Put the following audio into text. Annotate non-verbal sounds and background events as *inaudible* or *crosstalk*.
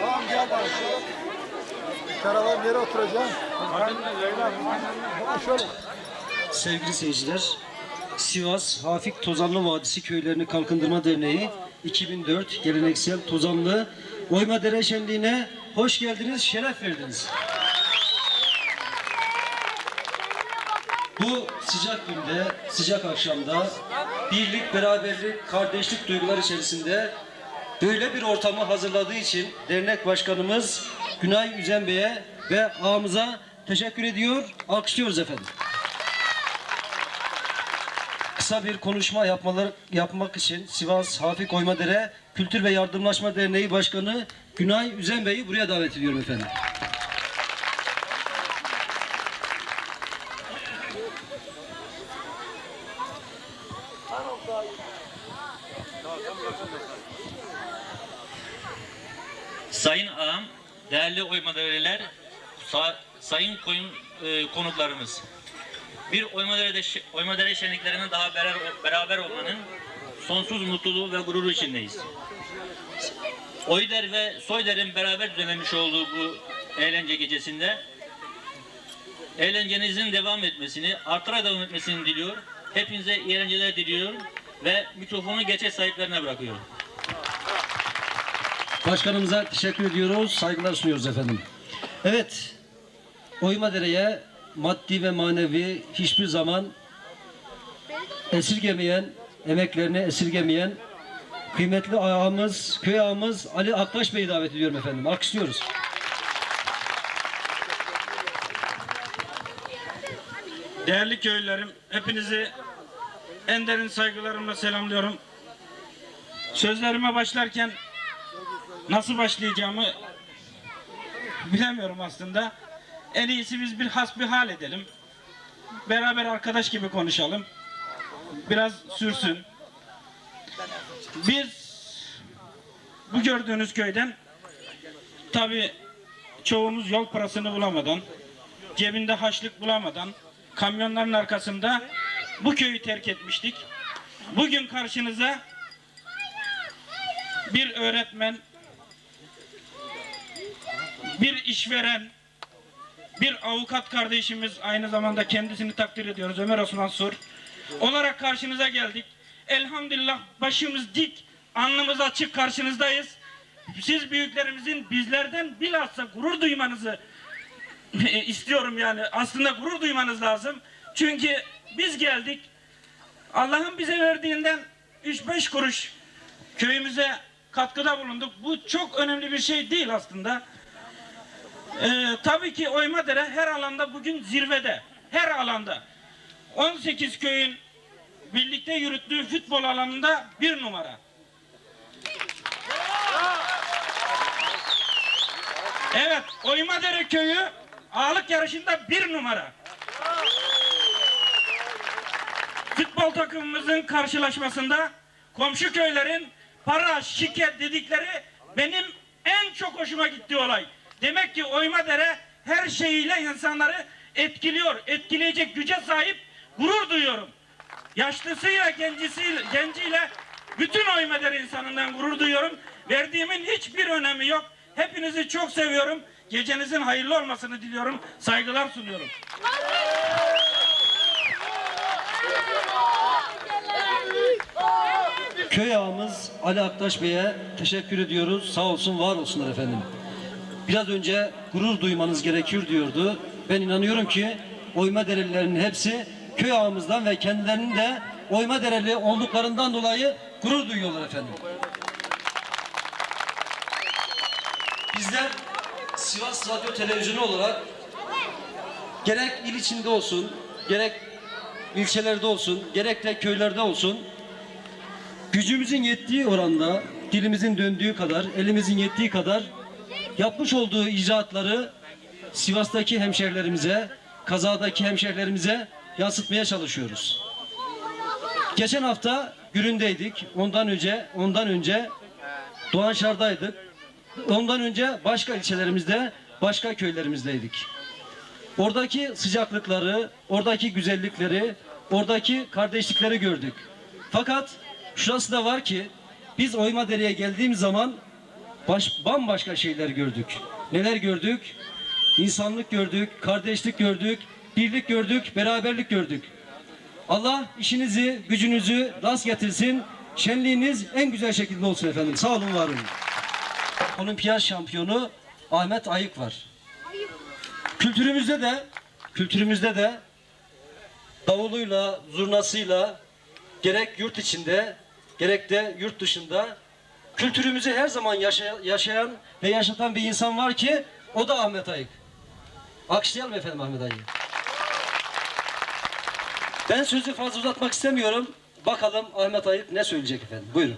Tamam gel bana şöyle. Yere oturacağım. Sevgili seyirciler, Sivas Hafik Tozanlı Vadisi Köylerini Kalkındırma Derneği 2004 geleneksel Tozanlı Oyma Dere Şenliği'ne hoş geldiniz, şeref verdiniz. Bu sıcak günde, sıcak akşamda birlik, beraberlik, kardeşlik duygular içerisinde böyle bir ortamı hazırladığı için dernek başkanımız Günay Üzen Bey'e ve ağamıza teşekkür ediyor, alkışlıyoruz efendim kısa bir konuşma yapmaları, yapmak için Sivas Hafik Oymadere Kültür ve Yardımlaşma Derneği Başkanı Günay Üzen Bey'i buraya davet ediyorum efendim. Sayın ağam, değerli oymadeleler, sa- sayın koyun e, konuklarımız. Bir oymadere, oymadere şenliklerinin daha beraber, beraber olmanın sonsuz mutluluğu ve gururu içindeyiz. Oyder ve Soyder'in beraber düzenlemiş olduğu bu eğlence gecesinde eğlencenizin devam etmesini, artarak devam etmesini diliyor. Hepinize iyi eğlenceler diliyorum ve mikrofonu geçe sahiplerine bırakıyorum. Başkanımıza teşekkür ediyoruz, saygılar sunuyoruz efendim. Evet, Oymadere'ye maddi ve manevi hiçbir zaman esirgemeyen, emeklerini esirgemeyen kıymetli ağamız, köy ağamız Ali Aktaş Bey'i davet ediyorum efendim. Alkışlıyoruz. Değerli köylülerim, hepinizi en derin saygılarımla selamlıyorum. Sözlerime başlarken nasıl başlayacağımı bilemiyorum aslında. En iyisi biz bir hasbihal edelim. Beraber arkadaş gibi konuşalım. Biraz sürsün. Biz bu gördüğünüz köyden tabi çoğumuz yol parasını bulamadan, cebinde haçlık bulamadan, kamyonların arkasında bu köyü terk etmiştik. Bugün karşınıza bir öğretmen, bir işveren, bir avukat kardeşimiz aynı zamanda kendisini takdir ediyoruz Ömer Osman Sur olarak karşınıza geldik. Elhamdülillah başımız dik, alnımız açık karşınızdayız. Siz büyüklerimizin bizlerden bilhassa gurur duymanızı *laughs* istiyorum yani. Aslında gurur duymanız lazım. Çünkü biz geldik. Allah'ın bize verdiğinden 3-5 kuruş köyümüze katkıda bulunduk. Bu çok önemli bir şey değil aslında. Ee, tabii ki Oymadere her alanda bugün zirvede. Her alanda. 18 köyün birlikte yürüttüğü futbol alanında bir numara. Evet, Oymadere köyü ağalık yarışında bir numara. Futbol takımımızın karşılaşmasında komşu köylerin para, şike dedikleri benim en çok hoşuma gitti olay. Demek ki Oymadere her şeyiyle insanları etkiliyor. Etkileyecek güce sahip gurur duyuyorum. Yaşlısıyla, gencisiyle, genciyle bütün Oymadere insanından gurur duyuyorum. Verdiğimin hiçbir önemi yok. Hepinizi çok seviyorum. Gecenizin hayırlı olmasını diliyorum. Saygılar sunuyorum. Köy ağamız Ali Aktaş Bey'e teşekkür ediyoruz. Sağ olsun, var olsunlar efendim. Biraz önce gurur duymanız gerekiyor diyordu. Ben inanıyorum ki oyma derelilerinin hepsi köy ağamızdan ve kendilerinin de oyma dereli olduklarından dolayı gurur duyuyorlar efendim. Bizler Sivas Radyo Televizyonu olarak gerek il içinde olsun, gerek ilçelerde olsun, gerek de köylerde olsun gücümüzün yettiği oranda, dilimizin döndüğü kadar, elimizin yettiği kadar yapmış olduğu icraatları Sivas'taki hemşehrilerimize, kazadaki hemşehrilerimize yansıtmaya çalışıyoruz. Geçen hafta Gürün'deydik. Ondan önce, ondan önce Doğanşar'daydık. Ondan önce başka ilçelerimizde, başka köylerimizdeydik. Oradaki sıcaklıkları, oradaki güzellikleri, oradaki kardeşlikleri gördük. Fakat şurası da var ki biz Oymadere'ye geldiğimiz zaman baş, bambaşka şeyler gördük. Neler gördük? İnsanlık gördük, kardeşlik gördük, birlik gördük, beraberlik gördük. Allah işinizi, gücünüzü rast getirsin. Şenliğiniz en güzel şekilde olsun efendim. Sağ olun, var olun. Olimpiyat şampiyonu Ahmet Ayık var. Kültürümüzde de kültürümüzde de davuluyla, zurnasıyla gerek yurt içinde gerek de yurt dışında kültürümüzü her zaman yaşa- yaşayan ve yaşatan bir insan var ki o da Ahmet Ayık. Alkışlayalım efendim Ahmet Ayık'ı. Ben sözü fazla uzatmak istemiyorum. Bakalım Ahmet Ayık ne söyleyecek efendim. Buyurun.